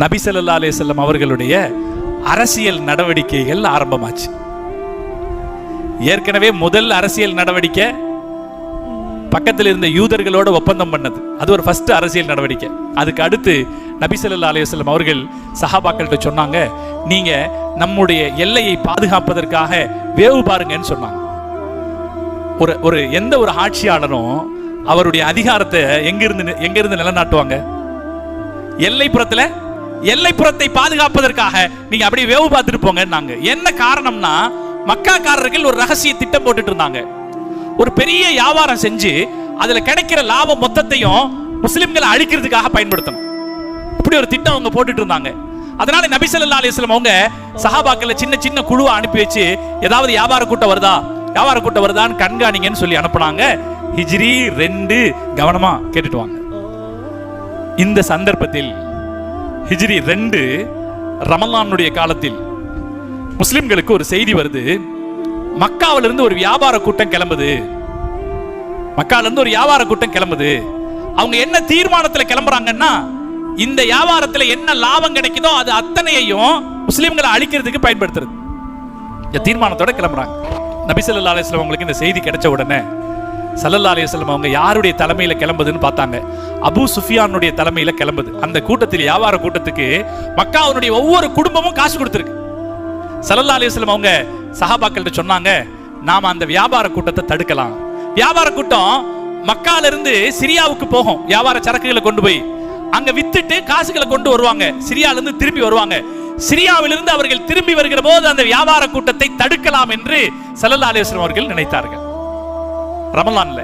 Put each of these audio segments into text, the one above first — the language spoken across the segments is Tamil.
நபிசல்லா ஸல்லல்லாஹு அவர்களுடைய அரசியல் நடவடிக்கைகள் ஆரம்பமாச்சு. ஏற்கனவே முதல் அரசியல் நடவடிக்கை பக்கத்தில் இருந்த யூதர்களோட ஒப்பந்தம் பண்ணது. அது ஒரு ஃபர்ஸ்ட் அரசியல் நடவடிக்கை. அதுக்கு அடுத்து நபிசல்லா ஸல்லல்லாஹு அவர்கள் சஹாபாக்கள்கிட்ட சொன்னாங்க நீங்க நம்முடைய எல்லையை பாதுகாப்பதற்காக வேவு பாருங்கன்னு சொன்னாங்க. ஒரு ஒரு எந்த ஒரு ஆட்சியாளரும் அவருடைய அதிகாரத்தை எங்கிருந்து எங்கிருந்து நிலநாட்டுவாங்க? எல்லைப்புறத்தில் எல்லைப்புறத்தை பாதுகாப்பதற்காக நீங்க அப்படியே வேவு பார்த்துட்டு போங்கன்னாங்க என்ன காரணம்னா மக்காக்காரர்கள் ஒரு ரகசிய திட்டம் போட்டுட்டு இருந்தாங்க. ஒரு பெரிய வியாபாரம் செஞ்சு அதுல கிடைக்கிற லாபம் மொத்தத்தையும் முஸ்லிம்களை அழிக்கிறதுக்காக பயன்படுத்தணும். இப்படி ஒரு திட்டம் அவங்க போட்டுட்டு இருந்தாங்க. அதனால நபிசல்லா ஸல்லல்லாஹு அவங்க சஹாபாக்களை சின்ன சின்ன குழுவை அனுப்பி வச்சு ஏதாவது வியாபார கூட்டம் வருதா? வியாபார கூட்டம் வருதான்னு கண்காணிங்கன்னு சொல்லி அனுப்புனாங்க. ஹிஜ்ரி ரெண்டு கவனமா கேட்டுட்டு வாங்க. இந்த சந்தர்ப்பத்தில் ஹிஜ்ரி ரெண்டு ரமலானுடைய காலத்தில். முஸ்லிம்களுக்கு ஒரு செய்தி வருது. மக்காவிலிருந்து ஒரு வியாபார கூட்டம் கிளம்புது. மக்காவிலிருந்து ஒரு வியாபார கூட்டம் கிளம்புது. அவங்க என்ன தீர்மானத்தில் கிளம்புறாங்கன்னா இந்த வியாபாரத்தில் என்ன லாபம் கிடைக்குதோ அது அத்தனையையும் முஸ்லிம்களை அழிக்கிறதுக்கு பயன்படுத்துறது. இந்த தீர்மானத்தோட கிளம்புறாங்க. நபிசல்லா அலிஸ்லாம் உங்களுக்கு அவங்களுக்கு இந்த செய்தி கிடைச்ச உடனே சல்லல்லா அலைஹி அவங்க யாருடைய தலைமையில கிளம்புதுன்னு பார்த்தாங்க. அபு சுஃபியானுடைய தலைமையில கிளம்புது. அந்த கூட்டத்தில் வியாபார கூட்டத்துக்கு மக்காவுடைய ஒவ்வொரு குடும்பமும் காசு கொடுத்துருக்கு. சல்லல்லா அலைஹி அவங்க சஹாபாக்கள்கிட்ட சொன்னாங்க நாம அந்த வியாபார கூட்டத்தை தடுக்கலாம். வியாபார கூட்டம் மக்கால இருந்து சிரியாவுக்கு போகும். வியாபார சரக்குகளை கொண்டு போய் அங்க வித்துட்டு காசுகளை கொண்டு வருவாங்க. சிரியால இருந்து திரும்பி வருவாங்க. சிரியாவிலிருந்து அவர்கள் திரும்பி வருகிற போது அந்த வியாபார கூட்டத்தை தடுக்கலாம் என்று சல்லல்லா அலிஸ்லம் அவர்கள் நினைத்தார்கள். ரமலான்ல.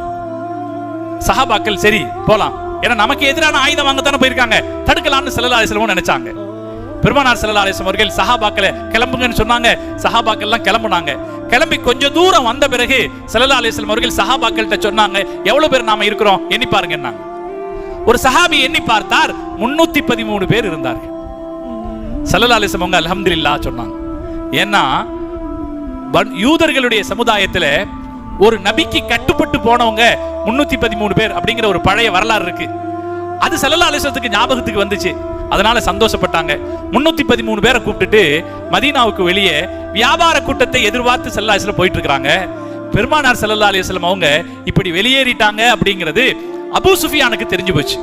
சஹாபாக்கள் சரி போலாம். ஏன்னா நமக்கு எதிரான ஆயுதம் வாங்கத்தானே போயிருக்காங்க. தடுக்கலாம்னு ஸல்லல்லாஹு அலைஹி நினைச்சாங்க. பெருமானார் ஸல்லல்லாஹு அலைஹி அவர்கள் சஹாபாக்களை கிளம்புங்கன்னு சொன்னாங்க. சஹாபாக்கள் எல்லாம் கிளம்புனாங்க. கிளம்பி கொஞ்சம் தூரம் வந்த பிறகு ஸல்லல்லாஹு அலைஹி அவர்கள் சஹாபாக்கள்கிட்ட சொன்னாங்க எவ்வளவு பேர் நாம இருக்கிறோம்? எண்ணி பாருங்கன்னாங்க ஒரு சஹாபி எண்ணி பார்த்தார் முன்னூத்தி பதிமூணு பேர் இருந்தார்கள். ஸல்லல்லாஹு அலைஹி அவங்க அல்ஹம்துலில்லாஹ் சொன்னாங்க. ஏன்னா யூதர்களுடைய சமுதாயத்துல ஒரு நபிக்கு கட்டுப்பட்டு போனவங்க முன்னூத்தி பதிமூணு பேர் அப்படிங்கிற ஒரு பழைய வரலாறு இருக்கு. அது ஸல்லல்லாஹு அலிசத்துக்கு ஞாபகத்துக்கு வந்துச்சு. அதனால சந்தோஷப்பட்டாங்க. முன்னூத்தி பதிமூணு பேரை கூப்பிட்டுட்டு மதீனாவுக்கு வெளியே வியாபார கூட்டத்தை எதிர்பார்த்து செல்லா போயிட்டு இருக்காங்க. பெருமானார் செல்லல்லா அலைஹி அவங்க இப்படி வெளியேறிட்டாங்க அப்படிங்கிறது அபு சுஃபியானுக்கு தெரிஞ்சு போச்சு.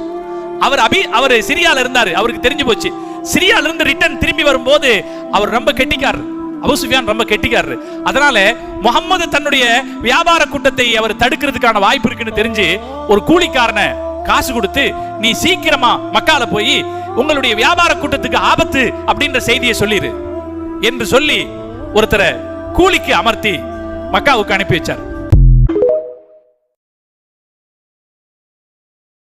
அவர் அபி அவர் சிரியால இருந்தாரு. அவருக்கு தெரிஞ்சு போச்சு. சிரியால இருந்து ரிட்டர்ன் திரும்பி வரும்போது அவர் ரொம்ப கெட்டிக்காரர். அபுசுஃபியான் ரொம்ப கெட்டிக்காரரு. அதனால முகம்மது தன்னுடைய வியாபார கூட்டத்தை அவர் தடுக்கிறதுக்கான வாய்ப்பு இருக்குன்னு தெரிஞ்சு ஒரு கூலிக்காரனை காசு கொடுத்து நீ சீக்கிரமா மக்கால போய் உங்களுடைய வியாபார கூட்டத்துக்கு ஆபத்து அப்படின்ற செய்தியை சொல்லிடு என்று சொல்லி ஒருத்தரை கூலிக்கு அமர்த்தி மக்காவுக்கு அனுப்பி வச்சார்.